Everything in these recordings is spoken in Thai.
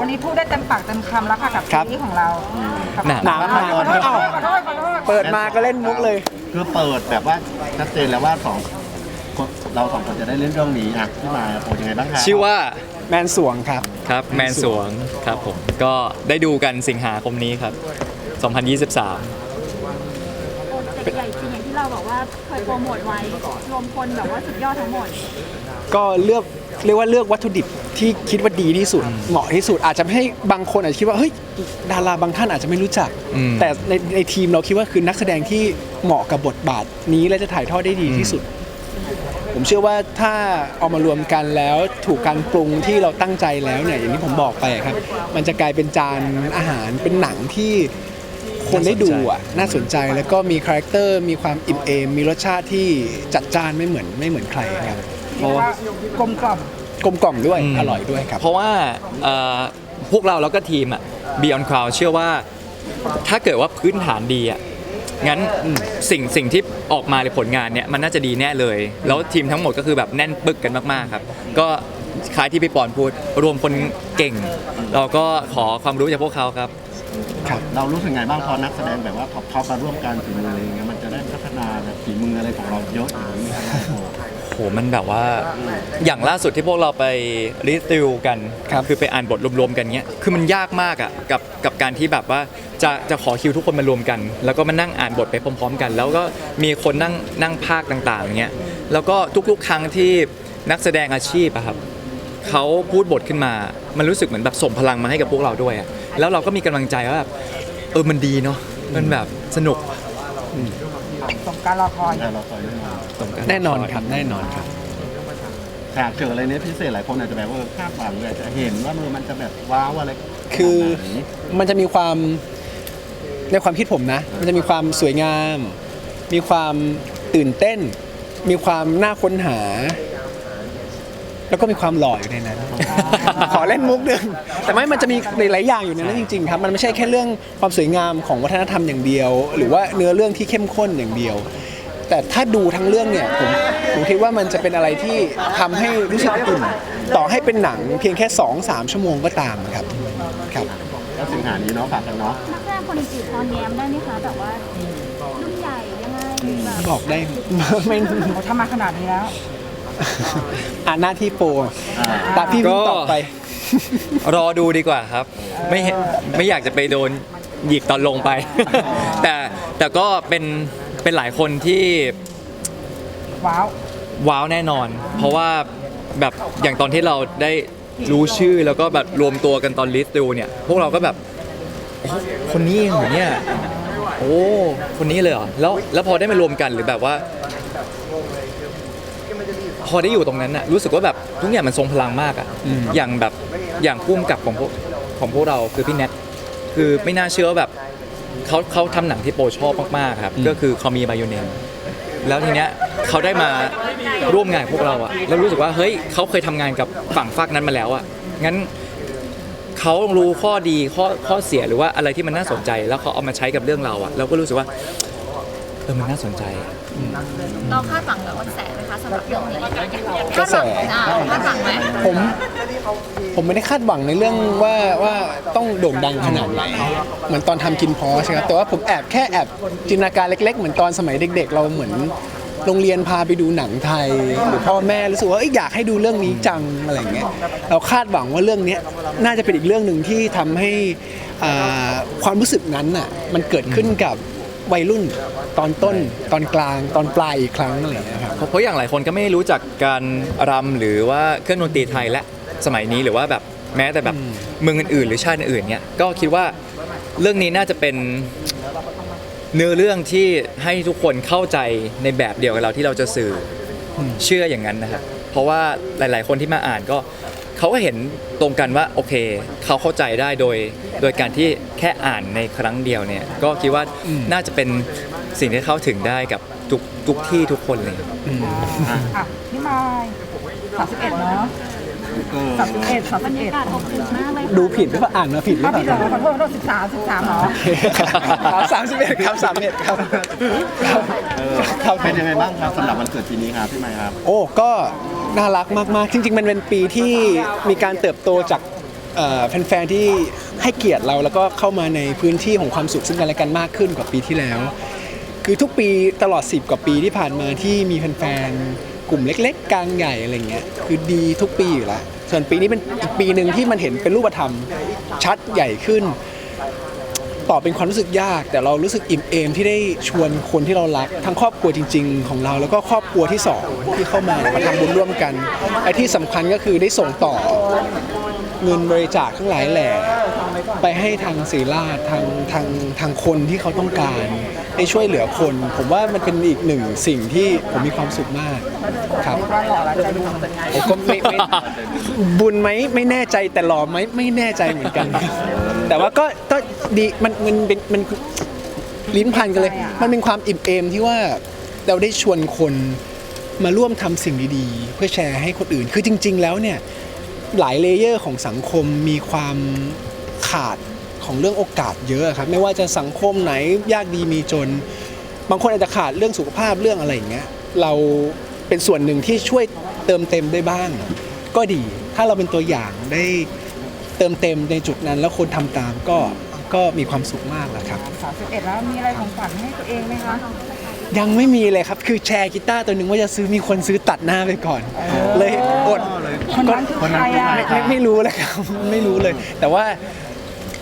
วันนี้พูดได้เต็มปากเต็มคำแล้วค่ะกับครับ ซีรีส์ของเรากับหนังหนังหนังขอโทษขอโทษขอโทษขอโทษ เปิดมาก็เล่นมุกเลย คือเปิดแบบว่าชัดเจนแล้วว่าสองคนเราสองคนจะได้เล่นเรื่องนี้อะที่มาโปรยังไงบ้างครับชื่อว่าแมนสวงครับ ครับแมนสวงครับผมก็ได้ดูกันสิงหาคมนี้ครับ 2023โปรเจกต์ใหญ่จริงอย่างที่เราบอกว่าเคยโปรโมทไว้รวมคนแบบว่าสุดยอดทั้งหมด ก็เลือกเรียกว่าเลือกวัตถุดิบที่คิดว่าดีที่สุด เหมาะที่สุดอาจจะไม่ให้บางคนอาจจะคิดว่าเฮ้ยดาราบางท่านอาจจะไม่รู้จัก อืม แต่ในในทีมเราคิดว่าคือนักแสดงที่เหมาะกับบทบาทนี้และจะถ่ายทอดได้ดีที่สุด ผมเชื่อว่าถ้าเอามารวมกันแล้วถูกการปรุงที่เราตั้งใจแล้วเนี่ยอย่างที่ผมบอกไปอะครับ มันจะกลายเป็นจานอาหารเป็นหนังที่ คนได้ดูอะน่าสนใจแล้วก็มีคาแรคเตอร์มีความอิ่มเอมมีรสชาติที่จัดจ้านไม่เหมือนไม่เหมือนใครครับเรียกว่ากลมกล่อมกลมกล่อมด้วยอืมอร่อยด้วยครับ เพราะว่าเอ่อพวกเราแล้วก็ทีมอะ Beyond Cloud เชื่อว่าถ้าเกิดว่าพื้นฐานดีอะงั้นสิ่งสิ่งที่ออกมาในผลงานเนี่ยมันน่าจะดีแน่เลย แล้วทีมทั้งหมดก็คือแบบแน่นปึกกันมากๆครับ ก็คล้ายที่พี่ปอนพูดรวมคนเก่ง เราก็ขอความรู้จากพวกเขาครับ เรารู้สึกไงบ้างพอนักแสดงแบบว่าท็อปท็อปมาร่วมกันฝีมืออะไรอย่างเงี้ยมันจะได้พัฒนาแบบฝีมืออะไรของเราเยอะอย่างนี้ครับโอ้โหมันแบบว่าอย่างล่าสุดที่พวกเราไปรีติวกันครับอไปอ่านบทรวมๆกันเนี้ยคือมันยากมากอะกับกับการที่แบบว่าจะจะขอคิวทุกคนมารวมกัน แล้วก็มานั่งอ่านบทไปพร้อม ๆ กัน แล้วก็มีคนนั่งนั่งภาคต่างๆอย่างเงี้ยแล้วก็ทุกๆ ครั้งที่นักแสดงอาชีพอะครับเขาพูดบทขึ้นมา มันรู้สึกเหมือนแบบส่งพลังมาให้กับพวกเราด้วยอะแล้วเราก็มีกำลังใจว่าแบบเออมันดีเนาะมันแบบสนุกสมการรอคอยแต่เราคอยด้วยนะสมกัแน่นอนครับแน่นอนครับฉากเจออะไรเนี้ยพิเศษหลายคนอาจจะแบบว่าเออคาดหวังเลยจะเห็นว่ามือมันจะแบบว้าวอะไรคือขนาดไหนมันจะมีความในความคิดผมนะ มันจะมีความสวยงาม มีความตื่นเต้น มีความน่าค้นหา แล้วก็มีความหล่ออยู่ในนั้น ขอเล่นมุกหนึ่งแต่ไม่มันจะมีหลายๆอย่างอยู่ในนั้นจริงๆครับมันไม่ใช่แค่เรื่องความสวยงามของวัฒนธรรมอย่างเดียว หรือว่าเนื้อเรื่องที่เข้มข้นอย่างเดียว แต่ถ้าดูทั้งเรื่องเนี่ยผมผมคิดว่ามันจะเป็นอะไรที่ทำให้รู้สึกอิ่มต่อให้เป็นหนังเพียงแค่ 2-3 ชั่วโมงก็ตามครับครับ แล้วสิงหานี้เนาะฝากกันเนาะนักแสดงคนอื่นๆพอแง้มได้ไหมคะแบบว่ารุ่นใหญ่ยังไงหรือแบบบอกได้ ไม่เขาทำมาขนาดนี้แล้ว อ่านหน้าที่โปรอ่าตาพี่วิ่งต่อไป รอดูดีกว่าครับ ไม่เห็นไม่อยากจะไปโดนหยิกตอนลงไป แต่แต่ก็เป็นเป็นหลายคนที่ว้าวว้าวแน่นอน เพราะว่าแบบอย่างตอนที่เราได้รู้ชื่อแล้วก็แบบรวมตัวกันตอนลิสต์ดูเนี่ย พวกเราก็แบบโอ้คนนี้เหรอเนี่ยโอ้คนนี้เลยเหรอแล้วแล้วพอได้มารวมกันหรือแบบว่า พอได้อยู่ตรงนั้นน่ะรู้สึกว่าแบบทุกอย่างมันทรงพลังมากอะอืมอย่างแบบอย่างพุ่มกับของพวกของพวกเราคือพี่แนทคือไม่น่าเชื่อว่าแบบเขาเขาทำหนังที่โปรชอบมากๆครับ ก็คือคอมีบายูเนมแล้วทีเนี้ยเขาได้มาร่วมงานกับพวกเราอะแล้วรู้สึกว่าเฮ้ยเขาเคยทำงานกับฝั่งฝากนั้นมาแล้วอะงั้นเขารู้ข้อดีข้อข้อเสียหรือว่าอะไรที่มันน่าสนใจ แล้วเขาเอามาใช้กับเรื่องเราอะเราก็รู้สึกว่า เออมันน่าสนใจ เราคาดหวังกับกระแสไหมคะสำหรับเรื่องนี้กระแสอ่าคาดหวังไหมผมผมไม่ได้คาดหวังในเรื่องว่าว่าต้องโด่งดังขนาดไหนเหมือนตอนทำกินพอใช่ครับแต่ว่าผมแอบแค่แอบจินตนาการเล็ก ๆ เหมือนตอนสมัยเด็ก ๆ เราเหมือนโรงเรียนพาไปดูหนังไทย หรือพ่อแม่รู้สึกว่าเอ้ยอยากให้ดูเรื่องนี้จังอะไรอย่างเงี้ยเราคาดหวังว่าเรื่องเนี้ยน่าจะเป็นอีกเรื่องหนึ่งที่ทำให้อ่าความรู้สึกนั้นน่ะมันเกิดขึ้นกับ วัยรุ่นตอนต้นตอนกลางตอนปลายอีกครั้งอะไรอย่างเงี้ยครับเพราะเพราะอย่างหลายคนก็ไม่รู้จักการรำหรือว่าเครื่องดนตรีไทยและสมัยนี้หรือว่าแบบแม้แต่แบบเมืองอื่นๆ หรือชาติอื่นๆเนี่ยก็คิดว่าเรื่องนี้น่าจะเป็นเนื้อเรื่องที่ให้ทุกคนเข้าใจในแบบเดียวกับเราที่เราจะสื่ออเชื่ออย่างนั้นนะครับเพราะว่าหลาย ๆ คนที่มาอ่านก็เขาก็เห็นตรงกันว่าโอเค เขาเข้าใจได้โดย โดยการที่แค่อ่านในครั้งเดียวเนี่ยก็คิดว่าน่าจะเป็นสิ่งที่เข้าถึงได้กับทุกทุกที่ทุกคนเลย อะพี่มายสามสิบเอ็ดเนาะเออสามสิบเอ็ดสามบรสิบรเอ็ยาดกาศอบอุ่นมากเลยค่ะดูผิดหรือเปล่าอ่านมาผิดหรือถ้าเปพี่เหรล่าอขอโทษขอโทษสิบสามสิบสามเหรอครับสามสิบเอ็ดครับสามเอ็ดครับครับเออครับ เป็นยังไงบ้างครับสำหรับวันเกิดปีนี้ครับพี่ไมค์ครับ โอ้ก็น่ารักมากๆ จริง ๆ มันเป็นปีที่มีการเติบโตจากเอ่อ แฟนๆที่ให้เกียรติเราแล้วก็เข้ามาในพื้นที่ของความสุขซึ่งกันและกันมากขึ้นกว่าปีที่แล้ว คือทุกปีตลอด 10 กว่าปีที่ผ่านมาที่มีแฟนๆกลุ่มเล็ก ๆ กลางใหญ่อะไรเงี้ยคือดีทุกปีอยู่แล้วส่วนปีนี้เป็นอีกปีหนึ่งที่มันเห็นเป็นรูปธรรมชัดใหญ่ขึ้นตอบเป็นความรู้สึกยาก แต่เรารู้สึกอิ่มเอมที่ได้ชวนคนที่เรารัก ทั้งครอบครัวจริง ๆ ของเรา แล้วก็ครอบครัวที่สองที่เข้ามามาทำบุญร่วมกันไอ้ที่สำคัญก็คือได้ส่งต่อ เงินบริจาคทั้งหลายแหล่ไปให้ทางศรีราชทางทางทางคนที่เขาต้องการได้ช่วยเหลือคน ผมว่ามันเป็นอีกหนึ่งสิ่งที่ผมมีความสุขมากครับว่าหล่อแล้วจะดูจะไงผมก็ไม่ไม่บุญไหมไม่แน่ใจแต่หล่อไหมไม่แน่ใจเหมือนกัน แต่ว่าก็ก็ดีมันมันเป็นมันลิ้นพันกันเลย มันเป็นความอิ่มเอมที่ว่าเราได้ชวนคนมาร่วมทำสิ่งดีๆ เพื่อแชร์ให้คนอื่น คือจริง ๆ แล้วเนี่ย หลายเลเยอร์ของสังคมมีความขาดของเรื่องโอกาสเยอะครับ ไม่ว่าจะสังคมไหนยากดีมีจน บางคนอาจจะขาดเรื่องสุขภาพเรื่องอะไรอย่างเงี้ยเราเป็นส่วนหนึ่งที่ช่วยเติมเต็มได้บ้าง ก็ดีถ้าเราเป็นตัวอย่างได้เติมเต็มในจุดนั้นแล้วคนทำตามก็ ก็มีความสุขมากแหละครับ31แล้วมีอะไรของขวัญให้ตัวเองไหมคะยังไม่มีเลยครับ คือแชร์กีตาร์ตัวหนึ่งว่าจะซื้อมีคนซื้อตัดหน้าไปก่อน เลยอดคนนั้นคือใครอะไม่ไม่รู้เลยครับ ไม่รู้เลย แต่ว่า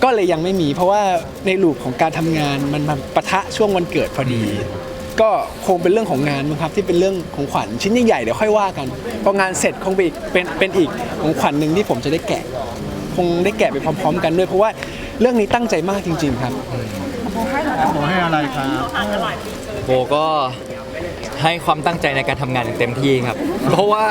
ก็เลยยังไม่มี เพราะว่าในลูปของการทำงานมันมาปะทะช่วงวันเกิดพอดี ก็คงเป็นเรื่องของงานมั้งครับที่เป็นเรื่องของขวัญชิ้นใหญ่ๆเดี๋ยวค่อยว่ากันพองานเสร็จคงเป็นอีกเป็นเป็นอีกของขวัญหนึ่งที่ผมจะได้แกะ คงได้แกะไปพร้อม ๆ กันด้วยเพราะว่า เรื่องนี้ตั้งใจมากจริง ๆ ครับ โบให้เหรอขอให้อะไรครับโบก็ให้ความตั้งใจในการทำงานอย่างเต็มที่ครับ เพราะว่า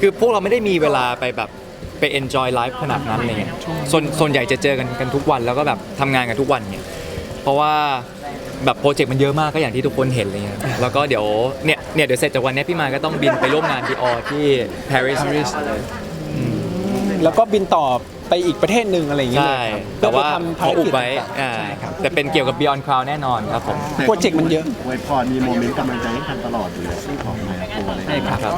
คือพวกเราไม่ได้มีเวลาไปแบบไป enjoy life ขนาดนั้นอะไรเงี้ยส่วนส่วนใหญ่จะเจอกันกันทุกวันแล้วก็แบบทำงานกันทุกวันเนี่ยเพราะว่าแบบโปรเจกต์มันเยอะมากก็อย่างที่ทุกคนเห็นอะไรเงี้ยแล้วก็เดี๋ยวเนี่ยเนี่ยเดี๋ยวเสร็จจากวันเนี้ยพี่มายก็ต้องบินไปร่วมงานดีออที่ปารีส แล้วก็บินต่อไปอีกประเทศหนึ่งอะไรอย่างเงี้ยใช่เลยครับแต่ว่าเพื่อไปทำภารเขาอุบกิจไว้ต่างๆอ่าใช่ครับแต่เป็นเกี่ยวกับ Beyond Cloud แน่นอนครับผม โปรเจกต์มันเยอะ อวยพรมีโมเมนต์กำลังใจให้กันตลอดอยู่แล้วที่ของไมโครอะไรอย่างเงี้ย ครับ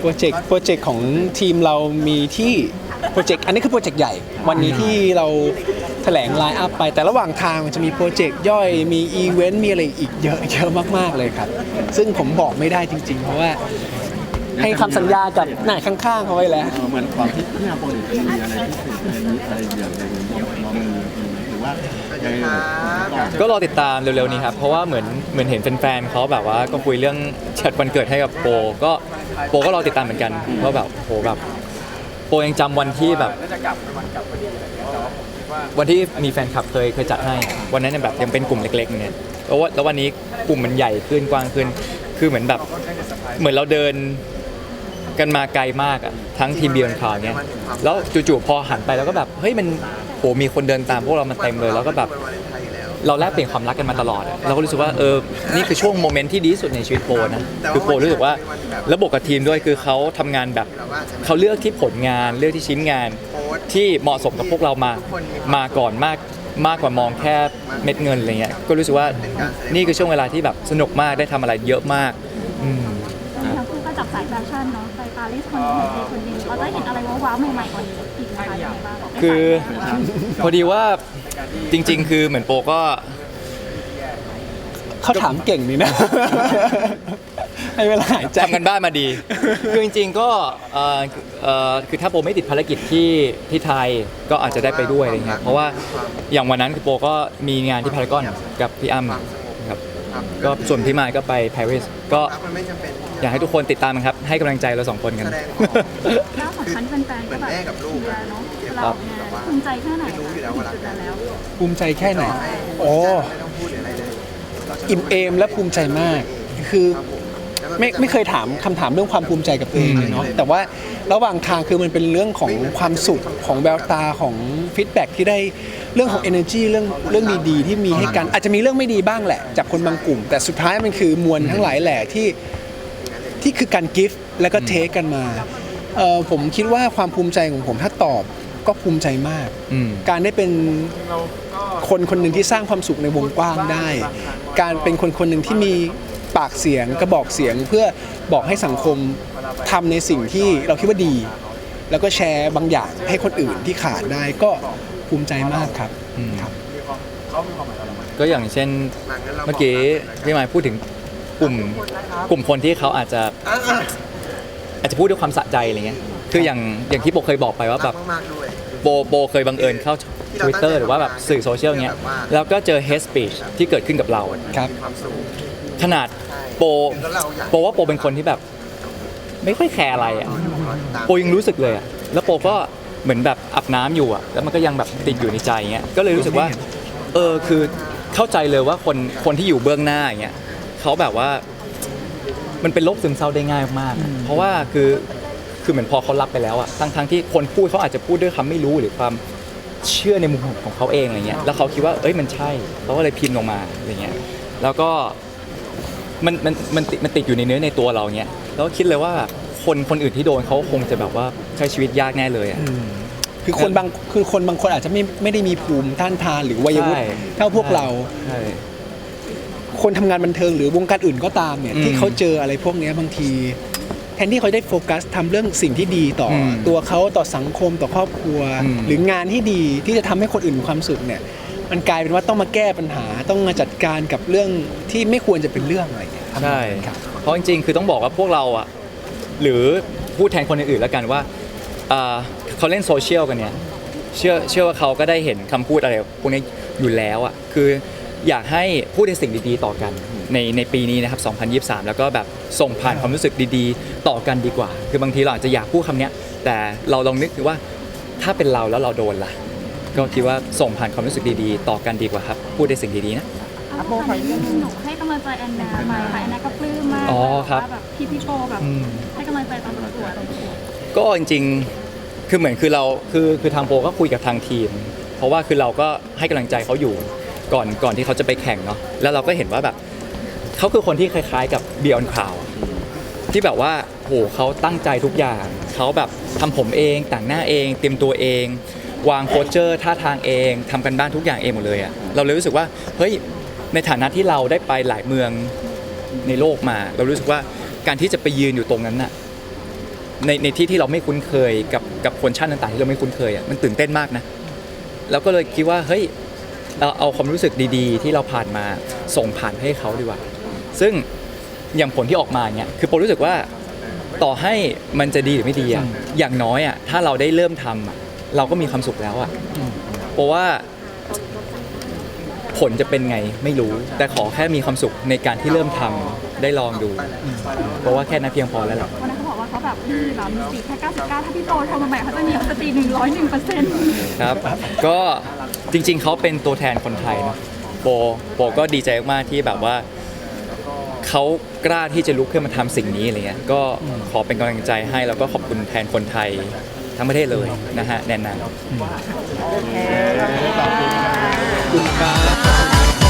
โปรเจกต์โปรเจกต์ของทีมเรามีที่โปรเจกต์อันนี้คือโปรเจกต์ใหญ่ วันนี้ที่เราแถลงไลน์อัพไป แต่ระหว่างทางมันจะมีโปรเจกต์ย่อยมีอีเวนต์มีอะไรอีกเยอะเยอะมากๆเลยครับ ซึ่งผมบอกไม่ได้จริง ๆ เพราะว่า ให้คำสัญญากับหน่ายข้างๆเขาไว้แล้ว เหมือนความที่ที่อาโปรดิจะมีอะไรพิเศษอะไรนี้อะไรอย่างเงี้ยเรามีหรือว่ายังไงก็รอติดตามเร็วๆนี้ครับ เพราะว่าเหมือนเหมือนเห็นแฟนๆเขาแบบว่าก็คุยเรื่องจัดวันเกิดให้กับโป ก็โปก็รอติดตามเหมือนกันว่าแบบโหแบบโปยังจำวันที่แบบวันที่มีแฟนคลับเคยเคยจัดให้ วันนั้นเนยแบบยังเป็นกลุ่มเล็กๆเนี่ยแล้วว่าแล้ววันนี้กลุ่มมันใหญ่ขึ้นกว้างขึ้น คือเหมือนแบบเหมือนเราเดิน กันมาไกลมากอะทั้งทีมเบียร์คาวเนี่ยแล้วจู่ๆพอหันไปแล้วก็แบบเฮ้ยมันโหมีคนเดินตามพวกเรามาเต็มเลยแล้วก็แบบเราแลกเปลี่ยนความรักกันมาตลอด เราก็รู้สึกว่าเออ นี่คือช่วงโมเมนต์ที่ดีสุดในชีวิตโปนะ คือโปรู้สึกว่าระบบกับทีมด้วยคือเขาทำงานแบบเขาเลือกที่ผลงานเลือกที่ชิ้นงานที่เหมาะสมกับพวกเรามา มาก่อนมากมากกว่ามองแค่เม็ดเงินอะไรเงี้ย ก็รู้สึกว่านี่คือช่วงเวลาที่แบบสนุกมากได้ทำอะไรเยอะมาก อืมทั้งคู่ก็จับสายแฟชั่นเนาะ ไปปารีสคนหนึ่งเจคนหนึ่งเราจะเห็นอะไรว้าวๆใหม่ๆกว่านี้อีกนะคะยังไงบ้างคือ พอดีว่าจริง ๆ คือเหมือนโปก็เขาถามเก่งนี่นะ ให้เวลาหายใจ ทำกันบ้านมาดี คือจริง ๆ ก็เอ่อเอ่อคือถ้าโปไม่ติดภารกิจที่ที่ไทยก็อาจจะได้ไปด้วยอะไรเงี้ยเพราะว่าอย่างวันนั้นคือโปก็มีงานที่พารากอนกับพี่อ้ำครับก็ส่วนพี่มายก็ไปปารีสก็ อยากให้ทุกคนติดตามกันครับ ให้กำลังใจเราสองคนกันแล้วของฉันเป็นแฟนก็แบบเชียร์เนาะเราเนี่ยภูมิใจแค่ไหนคะจุดนั้นแล้ว ภูมิใจแค่ไหน โอ้อิ่มเอมและภูมิใจมาก คือไม่ไม่เคยถามคำถามเรื่องความภูมิใจกับตัวเองเลยเนาะแต่ว่าระหว่างทางคือมันเป็นเรื่องของความสุขของแววตาของฟีดแบ็ที่ได้เรื่องของ energy เรื่องเรื่องดีๆที่มีให้กัน อาจจะมีเรื่องไม่ดีบ้างแหละ จากคนบางกลุ่ม แต่สุดท้ายมันคือมวลทั้งหลายแหล่ที่ ที่คือการกิฟต์แล้วก็เทคกันมาเอ่อผมคิดว่าความภูมิใจของผมถ้าตอบก็ภูมิใจมาก อืม การได้เป็นคนคนหนึ่งที่สร้างความสุขในวงกว้างได้ การเป็นคนคนหนึ่งที่มีปากเสียงกระบอกเสียงเพื่อบอกให้สังคมทำในสิ่งที่เราคิดว่าดี แล้วก็แชร์บางอย่างให้คนอื่นที่ขาดได้ก็ภูมิใจมากครับอืม ครับก็อย่างเช่น เมื่อกี้พี่หมายพูดถึง กลุ่มกลุ่มคนที่เขาอาจจะอาจจะพูดด้วยความสะใจอะไรเงี้ยคืออย่างอย่างที่โบเคยบอกไปว่าแบบมากๆด้วย โบโบเคยบังเอิญเข้า Twitter หรือว่าแบบสื่อโซเชียลเงี้ยแล้วก็เจอ hate speech ที่เกิดขึ้นกับเรา ครับความสุขขนาดโปแล้วเราอยากโปว่าโปเป็นคนที่แบบ ไม่ค่อยแคร์อะไรอะตามโปยังรู้สึกเลยอะ แล้วโปก็เหมือนแบบอาบน้ำอยู่อะ แล้วมันก็ยังแบบติดอยู่ในใจเงี้ย ก็เลยรู้สึกว่า เออ คือเข้าใจเลยว่าคน คนที่อยู่เบื้องหน้าอย่างเงี้ย เขาแบบว่า มันเป็นโรคซึมเศร้าได้ง่ายมากอะเพราะว่าคือคือเหมือนพอเขารับไปแล้วอะทั้งทั้งที่คนพูดเขาอาจจะพูดด้วยคำไม่รู้หรือความเชื่อในมุมของเขาเองอะไรเงี้ยแล้วเขาคิดว่าเอ้ยมันใช่เขาก็เลยพิมพ์ลงมาอะไรเงี้ยแล้วก็มันมันมันติดมันติดอยู่ในเนื้อในตัวเราเนี้ยแล้วก็คิดเลยว่าคนคนอื่นที่โดนเขาคงจะแบบว่าใช้ชีวิตยากแน่เลยอะคือคนบางคือคนบางคนอาจจะไม่ไม่ได้มีภูมิต้านทานหรือวัยวุฒิใช่เท่าพวกเรา ใช่ คนทำงานบันเทิงหรือวงการอื่นก็ตามเนี่ยอืมที่เขาเจออะไรพวกเนี้ยบางที แทนที่เขาได้โฟกัสทำเรื่องสิ่งที่ดีต่ออมตัวเขาต่อสังคมต่อครอบครัวอืมหรืองานที่ดีที่จะทำให้คนอื่นมีความสุขเนี่ยมันกลายเป็นว่าต้องมาแก้ปัญหาต้องมาจัดการกับเรื่องที่ไม่ควรจะเป็นเรื่องอะไรอย่างเงี้ยใช่ครับเพราะจริงๆคือต้องบอกว่าพวกเราอะหรือพูดแทนคนอื่นๆแล้วกันว่าอ่าเขาเล่นโซเชียลกันเนี่ยเชื่อเชื่อว่าเขาก็ได้เห็นคำพูดอะไรพวกนี้อยู่แล้วอะคือ อยากให้พูดในสิ่งดีๆ ต่อกันในในปีนี้นะครับ 2023 แล้วก็แบบส่งผ่านความรู้สึกดีๆ ต่อกันดีกว่า คือบางทีเราอาจจะอยากพูดคำเนี้ย แต่เราลองนึกดูว่าถ้าเป็นเราแล้วเราโดนล่ะ ก็คิดว่าส่งผ่านความรู้สึกดีๆ ต่อกันดีกว่าครับ พูดในสิ่งดีๆนะเอาละค่ะนิดนึงหนูให้กำลังใจแอนนาไปค่ะแอนนาก็ปลื้มมากอ๋อครับว่าแบบพี่พี่โปแบบอืมให้กำลังใจตอนประกวดก็จริงๆคือเหมือนคือเราคือคือทางโปรก็คุยกับทางทีม เพราะว่าคือเราก็ให้กำลังใจเขาอยู่ ก่อนก่อนที่เขาจะไปแข่งเนาะแล้วเราก็เห็นว่าแบบเขาคือคนที่คล้ายๆ กับเบียร์ n ข่าวที่แบบว่าโหเขาตั้งใจทุกอย่างเขาแบบทำผมเองแต่งหน้าเอง เตรียมตัวเอง วางโคชเจอร์ท่าทางเองทำกันบ้านทุกอย่างเองหมดเลยอะเราเลยรู้สึกว่าเฮ้ยในฐานะที่เราได้ไปหลายเมืองในโลกมา เรารู้สึกว่าการที่จะไปยืนอยู่ตรงนั้นน่ะในในที่ที่เราไม่คุ้นเคยกับกับคนชาติต่างๆที่เราไม่คุ้นเคยอะมันตื่นเต้นมากนะแล้วก็เลยคิดว่าเฮ้ย เราเอาความรู้สึกดีๆ ที่เราผ่านมาส่งผ่านให้เขาดีกว่า ซึ่งอย่างผลที่ออกมาเนี่ยคือผมรู้สึกว่าต่อให้มันจะดีหรือไม่ดีอะอย่างน้อยอะถ้าเราได้เริ่มทำอะเราก็มีความสุขแล้วอะเพราะว่าผลจะเป็นไงไม่รู้ แต่ขอแค่มีความสุขในการที่เริ่มทำได้ลองดู เพราะว่าแค่นั้นเพียงพอแล้วแหละวันนั้นเขาบอกว่าเขาแบบดีแบบมีสติแค่99 ถ้าพี่โปโทรมาใหม่เขาจะมีสติ101เปอร์เซ็นต์ครับ ก็ จริง ๆ เขาเป็นตัวแทนคนไทยนะโปโปก็ดีใจมากที่แบบว่าเขากล้าที่จะลุกขึ้นมาทำสิ่งนี้อะไรเงี้ยก็ขอเป็นกำลังใจให้แล้วก็ขอบคุณแทนคนไทยทั้งประเทศเลยนะฮะแนนนาขอบคุณครับ